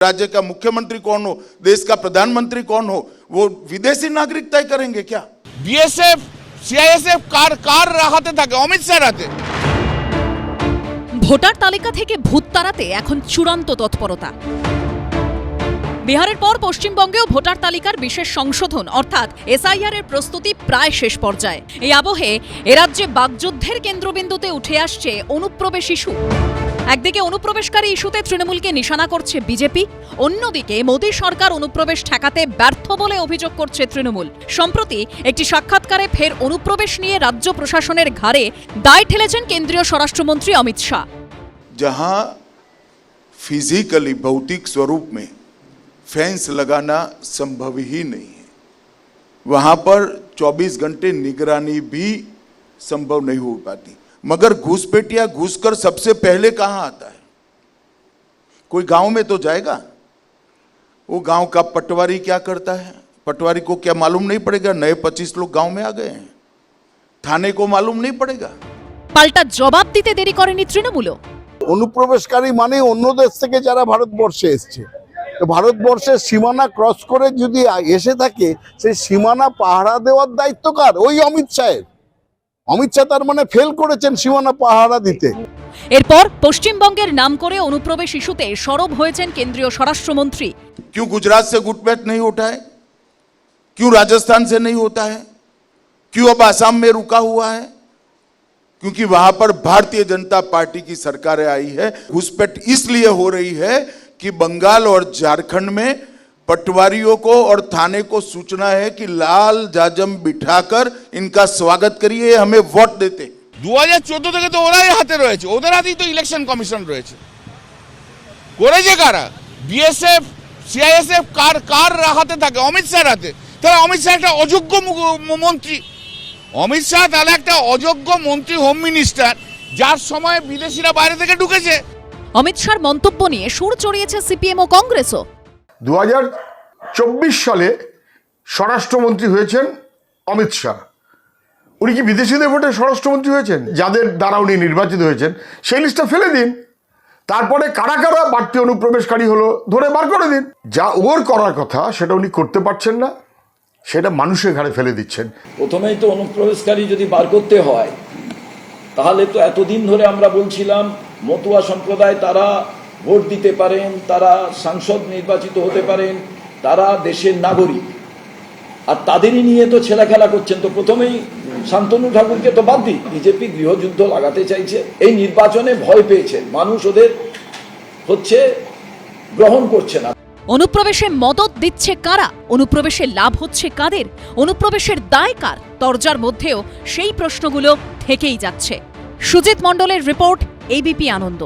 राज्य का मुख्यमंत्री कौन हो देश का प्रधानमंत्री कौन हो वो विदेशी नागरिक तय करेंगे क्या বিএসএফ সিআইএসএফ কার কার হাতে থাকে অমিত শাহ হাতে ভোটার তালিকা থেকে ভূত তাড়াতে এখন চূড়ান্ত তৎপরতা বিহারের পর পশ্চিমবঙ্গেও ভোটার তালিকার বিশেষ সংশোধন অর্থাৎ এসআইআর এর প্রস্তুতি প্রায় শেষ পর্যায়ে এই আবহে এরাজ্যে বাগযুদ্ধের কেন্দ্রবিন্দুতে উঠে আসছে অনুপ্রবেশ ইস্যু একদিকে অনুপ্রবেশকারী ইস্যুতে তৃণমূলকে নিশানা করছে বিজেপি অন্যদিকে মোদী সরকার অনুপ্রবেশ ঠেকাতে ব্যর্থ বলে অভিযোগ করছে তৃণমূল সম্প্রতি একটি সাক্ষাৎকারে ফের অনুপ্রবেশ নিয়ে রাজ্য প্রশাসনের ঘাড়ে দায় ঠেলেছেন কেন্দ্রীয় স্বরাষ্ট্রমন্ত্রী অমিত শাহ जहां फिजिकली भौतिक स्वरूप में फेंस लगाना संभव ही नहीं है वहां पर 24 घंटे निगरानी भी संभव नहीं हो पाती मगर घुसपैठिया घुसकर सबसे पहले कहां आता है कोई गांव में तो जाएगा वो गांव का पटवारी क्या करता है पटवारी को क्या मालूम नहीं पड़ेगा नए 25 लोग गांव में आ गए हैं थाने को मालूम नहीं पड़ेगा পাল্টা জবাব দিতে দেরি করেনি তৃণমূলও অনুপ্রবেশকারী মানে অন্য দেশ থেকে যারা ভারতবর্ষে এসছে তো ভারতবর্ষের সীমানা ক্রস করে যদি আ- এসে থাকে সেই সীমানা পাহারা দেওয়ার দায়িত্ব কার ওই অমিত শাহের অমিত শাহ তার মানে ফেল করেছেন সীমানা পাহারা দিতে এরপর পশ্চিমবঙ্গের নাম করে অনুপ্রবেশ ইস্যুতে সরব হয়েছেন কেন্দ্রীয় স্বরাষ্ট্রমন্ত্রী क्यों गुजरात से गुटपैठ नहीं उठा है क्यों राजस्थान से नहीं होता है क्यों अब आसाम में रुका हुआ है क्योंकि वहां पर भारतीय जनता पार्टी की सरकारें आई है घुसपैठ इसलिए हो रही है कि बंगाल और झारखंड में पटवारियों को और थाने को सूचना है कि लाल जाजम बिठाकर इनका स्वागत करिए हमें वोट देते দু হাজার চোদ্দ থেকে তো ওরাই হাতে রয়েছে ওদের হাতেই তো ইলেকশন কমিশন রয়েছে করেছে কারা বিএসএফ সিআইএসএফ কার কার হাতে থাকে অমিত শাহ হাতে তাহলে অমিত শাহ একটা অযোগ্য মু- মু- মন্ত্রী অমিত শাহ তাহলে একটা অযোগ্য মন্ত্রী হোম মিনিস্টার যার সময় বিদেশিরা বাইরে থেকে ঢুকেছে অমিত শাহর মন্তব্য নিয়ে সুর চড়িয়েছে সিপিএম ও কংগ্রেসও। দু চব্বিশ সালে স্বরাষ্ট্রমন্ত্রী হয়েছেন অমিত শাহ। উনি কি বিদেশিদের ভোটে স্বরাষ্ট্রমন্ত্রী হয়েছেন? যাদের দ্বারা উনি নির্বাচিত হয়েছেন। সেই লিস্টটা ফেলে দিন। তারপরে কারা কারা বাড়তি অনুপ্রবেশকারী হলো ধরে বার করে দিন। যা ওর করার কথা সেটা উনি করতে পারছেন না। সেটা মানুষের ঘাড়ে ফেলে দিচ্ছেন। প্রথমেই তো অনুপ্রবেশকারী যদি বার করতে হয় তাহলে তো এতদিন ধরে আমরা বলছিলাম মতুয়া সম্প্রদায় তারা ভোট দিতে পারেন, তারা সাংসদ নির্বাচিত হতে পারেন, তারা দেশের নাগরিক। আর তাদেরই নিয়ে তো ছেলে খেলা করছেন। তো প্রথমেই শান্তনু ঠাকুরকে তো বাদ দিই। বিজেপি গৃহযুদ্ধ লাগাতে চাইছে। এই নির্বাচনে ভয় পেয়েছেন মানুষ ওদের হচ্ছে গ্রহণ করছে না। অনুপ্রবেশে মদত দিচ্ছে কারা? অনুপ্রবেশে লাভ হচ্ছে কাদের? অনুপ্রবেশের দায় কার? তরজার মধ্যেও সেই প্রশ্নগুলো থেকেই যাচ্ছে। সুজিত মণ্ডলের রিপোর্ট এবিপি আনন্দ।